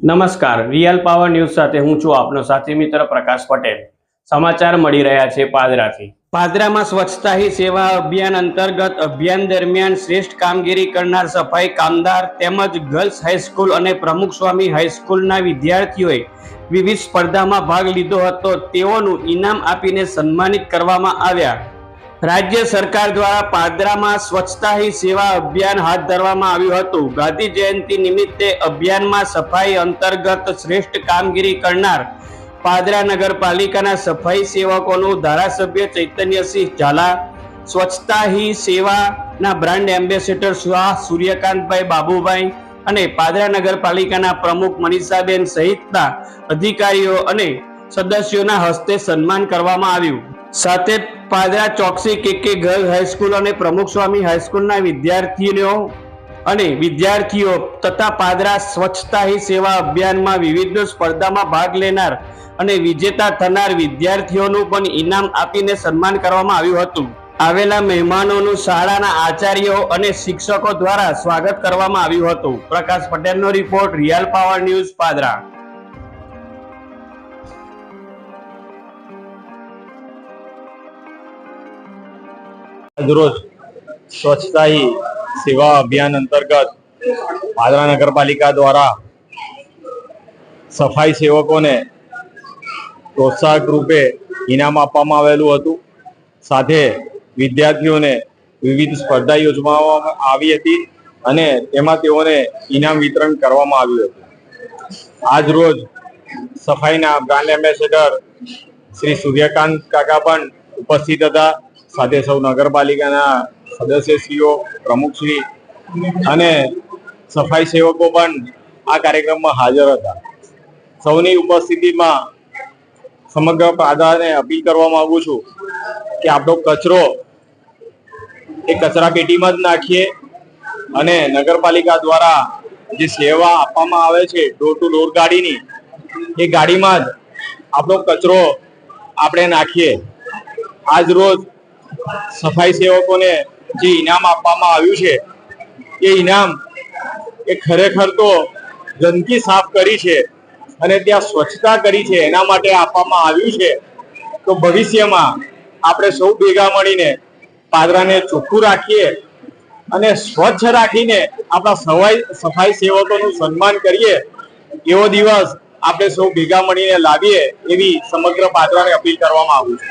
નમસ્કાર. Real power news સાથે હું છું આપનો સાથી મિત્ર પ્રકાશ પટેલ. સમાચાર મળી રહ્યા છે પાદરાથી. પાદરામાં સ્વચ્છતા હી સેવા અભિયાન અંતર્ગત અભિયાન દરમિયાન શ્રેષ્ઠ કામગીરી કરનાર સફાઈ કામદાર તેમજ ગર્લ્સ હાઈસ્કૂલ અને પ્રમુખ સ્વામી હાઈસ્કૂલના વિદ્યાર્થીઓએ વિવિધ સ્પર્ધામાં ભાગ લીધો હતો. તેઓનું ઇનામ આપીને સન્માનિત કરવામાં આવ્યા. રાજ્ય સરકાર દ્વારા પાદરામાં સ્વચ્છતા હી સેવા અભિયાન હાથ ધરવામાં આવ્યું હતું. ગાંધી જયંતિ નિમિત્તે અભિયાનમાં સફાઈ અંતર્ગત શ્રેષ્ઠ કામગીરી કરનાર પાદરા નગરપાલિકાના સફાઈ સેવકોનું ધારાસભ્ય ચૈતન્યસિંહ ઝાલા સ્વચ્છતા હી સેવાના બ્રાન્ડ એમ્બેસેડર શાહ સૂર્યકાંતભાઈ બાબુભાઈ અને પાદરા નગરપાલિકાના પ્રમુખ મનીષાબેન સહિતના અધિકારીઓ અને સદસ્યોના હસ્તે સન્માન કરવામાં આવ્યું. સાથે પાદરા ચોકસી કે કે ગર્લ હાઈસ્કૂલ અને પ્રમુખ સ્વામી હાઈસ્કૂલના વિદ્યાર્થીઓ અને વિદ્યાર્થીઓ તથા પાદરા સ્વચ્છતા હી સેવા અભિયાનમાં વિવિધ સ્પર્ધામાં ભાગ લેનાર અને વિજેતા થનાર વિદ્યાર્થીઓનું પણ ઇનામ આપીને સન્માન કરવામાં આવ્યું હતું. આવેલા મહેમાનોનું શાળાના આચાર્યો અને શિક્ષકો દ્વારા સ્વાગત કરવામાં આવ્યું હતું. પ્રકાશ પટેલનો report, real power news, Padra. આજરોજ સ્વચ્છતા સેવા અભિયાન અંતર્ગત પાદરા નગરપાલિકા દ્વારા સફાઈ સેવકોને પ્રોત્સાહક રૂપે ઇનામ આપવામાં આવેલું હતું. સાથે વિદ્યાર્થીઓને વિવિધ સ્પર્ધા યોજવામાં આવી હતી અને તેમાં તેઓને ઇનામ વિતરણ કરવામાં આવ્યું હતું. આજ રોજ સફાઈના બ્રાન્ડ એમ્બેસેડર શ્રી સૂર્યકાંત કાકા પણ ઉપસ્થિત હતા. સાથે સૌ નગરપાલિકાના સદસ્યશ્રીઓ પ્રમુખશ્રી અને સફાઈ સેવકો પણ આ કાર્યક્રમમાં હાજર હતા. સૌની ઉપસ્થિતિમાં સમગ્ર પાદાને અપીલ કરવા માંગુ છું કે આપણો કચરો એ કચરા પેટીમાં જ નાખીએ અને નગરપાલિકા દ્વારા જે સેવા આપવામાં આવે છે ડોર ટુ ડોર ગાડીની, એ ગાડીમાં જ આપણો કચરો આપણે નાખીએ. આજ રોજ સફાઈ સેવકોને જે ઇનામ આપવામાં આવ્યું છે, એ ઇનામ એ ખરેખર તો ગંદકી સાફ કરી છે અને ત્યાં સ્વચ્છતા કરી છે, એના માટે આપવામાં આવ્યું છે. તો ભવિષ્યમાં આપણે સૌ ભેગા મળીને પાદરાને ચોખ્ખું રાખીએ અને સ્વચ્છ રાખીને આપણા સફાઈ સફાઈ સેવકોનું સન્માન કરીએ, એવો દિવસ આપણે સૌ ભેગા મળીને લાવીએ એવી સમગ્ર પાદરાને અપીલ કરવામાં આવ્યું છે.